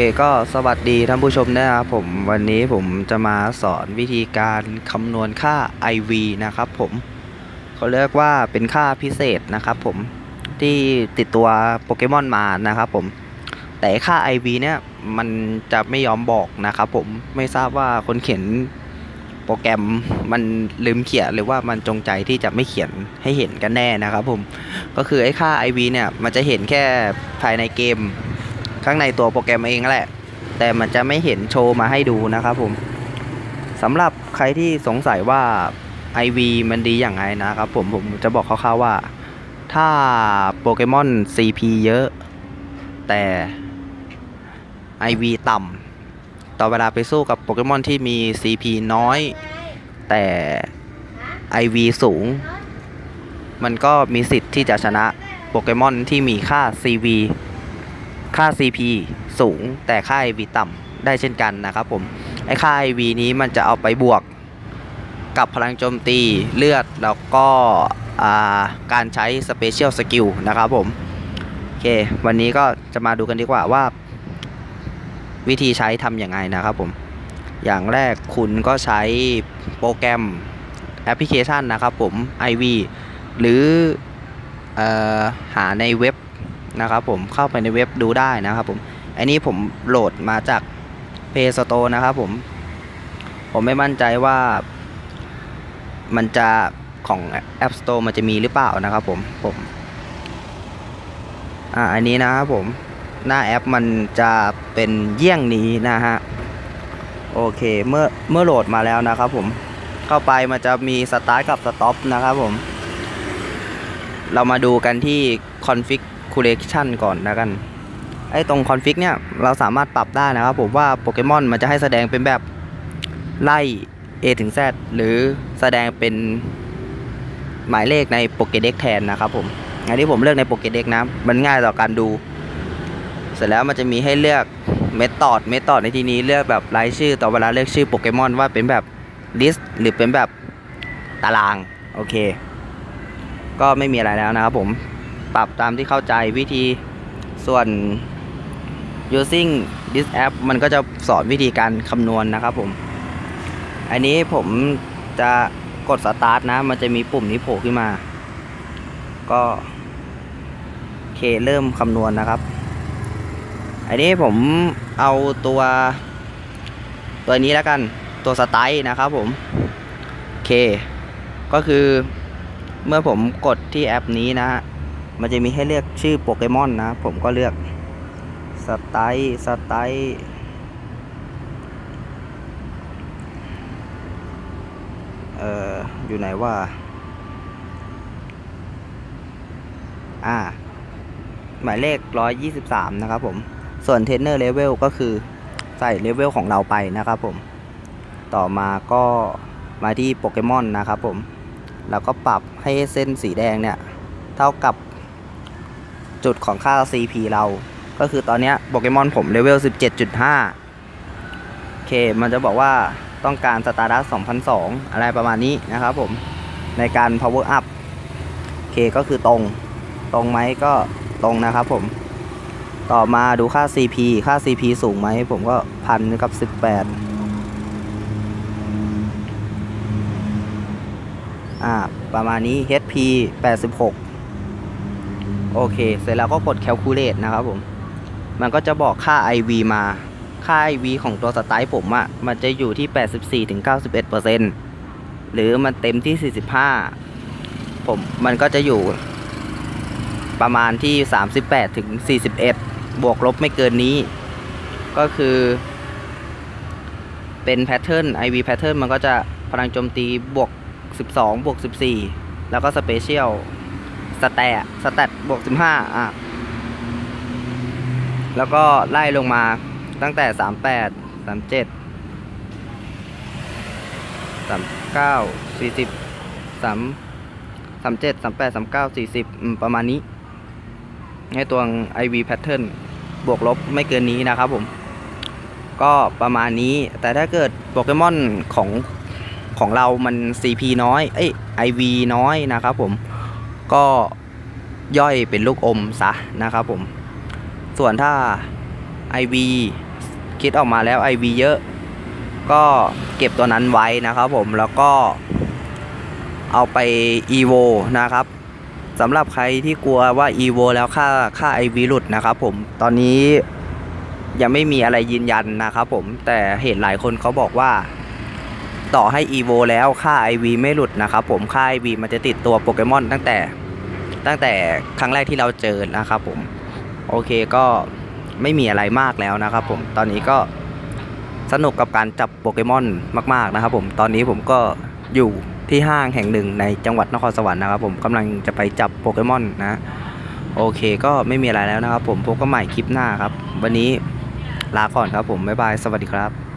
คก็สวัสดีท่านผู้ชมนะครับผมวันนี้ผมจะมาสอนวิธีการคำนวณค่า IV นะครับผมเขาเรียกว่าเป็นค่าพิเศษนะครับผมที่ติดตัวโปเกมอนมานะครับผมแต่ค่า IV เนี่ยมันจะไม่ยอมบอกนะครับผมไม่ทราบว่าคนเขียนโปรแกรมมันลืมเขียนหรือว่ามันจงใจที่จะไม่เขียนให้เห็นกันแน่นะครับผมก็คือไอ้ค่า IV เนี่ยมันจะเห็นแค่ภายในเกม ข้างในตัวโปรแกรมเองแหละ แต่มันจะไม่เห็นโชว์มาให้ดูนะครับผมสำหรับใครที่สงสัยว่า IV มันดีอย่างไรนะครับผมผมจะบอกคร่าวๆว่า ถ้าโปเกมอน CP เยอะ แต่ IV ต่ำต่อเวลาไปสู้กับโปเกมอนที่มี CP น้อย แต่ IV สูง มันก็มีสิทธิ์ที่จะชนะโปเกมอนที่มีค่า CV ค่า CP สูงแต่ค่า IV ต่ำได้เช่นกันนะครับผมไอ้ค่า IV นี้มันจะเอาไปบวกกับพลังโจมตีเลือดแล้วก็การใช้ Special Skill นะครับผมโอเค วันนี้ก็จะมาดูกันดีกว่าว่า วิธีใช้ทำอย่างไงนะครับผมอย่างแรกคุณก็ใช้โปรแกรมแอปพลิเคชันนะครับผม IV หรือออหาในเว็บ นะครับผมเข้าไปในเว็บดูได้นะครับผมอันนี้ผมโหลดมาจาก Play Store นะครับผม ผมไม่มั่นใจว่ามันจะของ App Store มันจะมีหรือเปล่านะครับผมผมอ่าอันนี้นะครับผมหน้าแอปมันจะเป็นเยี่ยงนี้นะฮะโอเคเมื่อเมื่อโหลดมาแล้วนะครับผมเข้าไปมันจะมีสตาร์ทกับสต็อปนะครับผม เรามาดูกันที่ config calculation ก่ คูเลชันก่อนนะกันไอ้ตรง config เนี่ยเราสามารถปรับได้นะครับผมว่าโปเกมอนมันจะให้แสดงเป็นแบบไล่ A ถึง Z หรือแสดงเป็นหมายเลขในโปเกเด็กแทนนะครับผมอันนี้ผมเลือกในโปเกเด็กนะมันง่ายต่อการดู เสร็จแล้วมันจะมีให้เลือกเมธอดเมธอดในที่นี้เลือกแบบรายชื่อต่อเวลาเลือกชื่อโปเกมอนว่าเป็นแบบ list หรือเป็นแบบตาราง โอเค ก็ไม่มีอะไรแล้วนะครับผม ปรับตามที่เข้าใจวิธีส่วน using this app มันก็จะสอนวิธีการคำนวณนะครับผม อันนี้ผมจะกด start นะ มันจะมีปุ่มนี้โผล่ขึ้นมา ก็โอเคเริ่มคำนวณนะครับ อันนี้ผมเอาตัวตัวนี้แล้วกันตัวสไตล์นะครับผมโอเค ก็คือเมื่อผมกดที่แอปนี้นะฮะ มันจะมีให้เลือกชื่อโปเกมอนนะ ผมก็เลือกสไตล์สไตล์เอ่อ อยู่ไหนว่า อ่า หมายเลข 123 นะครับผม ส่วนเทรนเนอร์เลเวลก็คือใส่เลเวลของเราไปนะครับผม ต่อมาก็มาที่โปเกมอนนะครับผม แล้วก็ปรับให้เส้นสีแดงเนี่ย เท่ากับ จุดของค่า CP เรา ก็คือตอนนี้โปเกมอนผมเลเวล 17.5 โอเค มันจะบอกว่าต้องการสตาร์ดัส2002 อะไรประมาณนี้นะครับผม ในการ power up โอเค ก็คือตรง ตรงไหมก็ตรงนะครับผม ต่อมาดูค่า CP ค่า CP สูงไหม ผมก็พันกับ 18อ่า ประมาณนี้ HP 86 โอเค เสร็จแล้วก็กด calculate นะครับผม มันก็จะบอกค่า IV มา ค่า IV ของตัวสไตล์ผมอะ่ะมันจะอยู่ที่ 84-91%หรือมันเต็มที่ 45 ผม มันก็จะอยู่ประมาณที่ 38-41 บวกลบไม่เกินนี้ ก็คือเป็นแพทเทิร์น IV แพทเทิร์นมันก็จะพลังโจมตีบวก 12 บวก 14 แล้วก็สเปเชียล สแตทสแตทบวก15อะ แล้วก็ไล่ลงมาตั้งแต่38 37 39 40 3 37 38 39 40อืมสามเจ็ดสามแประมาณนี้ ให้ตัว IV pattern บวกลบไม่เกินนี้นะครับผม ก็ประมาณนี้แต่ถ้าเกิดโปเกมอนของของเรามัน CP น้อย เอ้ย IV น้อยนะครับผม ก็ย่อยเป็นลูกอมซะนะครับผม ส่วนถ้า IV คิดออกมาแล้ว IV เยอะ ก็เก็บตัวนั้นไว้นะครับผมแล้วก็เอาไป EVO นะครับสำหรับใครที่กลัวว่า EVO แล้วค่าค่า IV หลุดนะครับผมตอนนี้ยังไม่มีอะไรยืนยันนะครับผมแต่เห็นหลายคนเขาบอกว่า ต่อให้ EVO แล้วค่า IV ไม่หลุดนะครับผมค่า IV มันจะติดตัวโปเกมอนตั้งแต่ตั้งแต่ครั้งแรกที่เราเจอนะครับผมโอเคก็ไม่มีอะไรมากแล้วนะครับผมตอนนี้ก็สนุกกับการจับโปเกมอนมาก ๆนะครับผมตอนนี้ผมก็อยู่ที่ห้างแห่งหนึ่งในจังหวัดนครสวรรค์นะครับผมกำลังจะไปจับโปเกมอนนะโอเคก็ไม่มีอะไรแล้วนะครับผมพบกันใหม่คลิปหน้าครับ วันนี้ลาก่อนครับผมบ๊ายบายสวัสดีครับ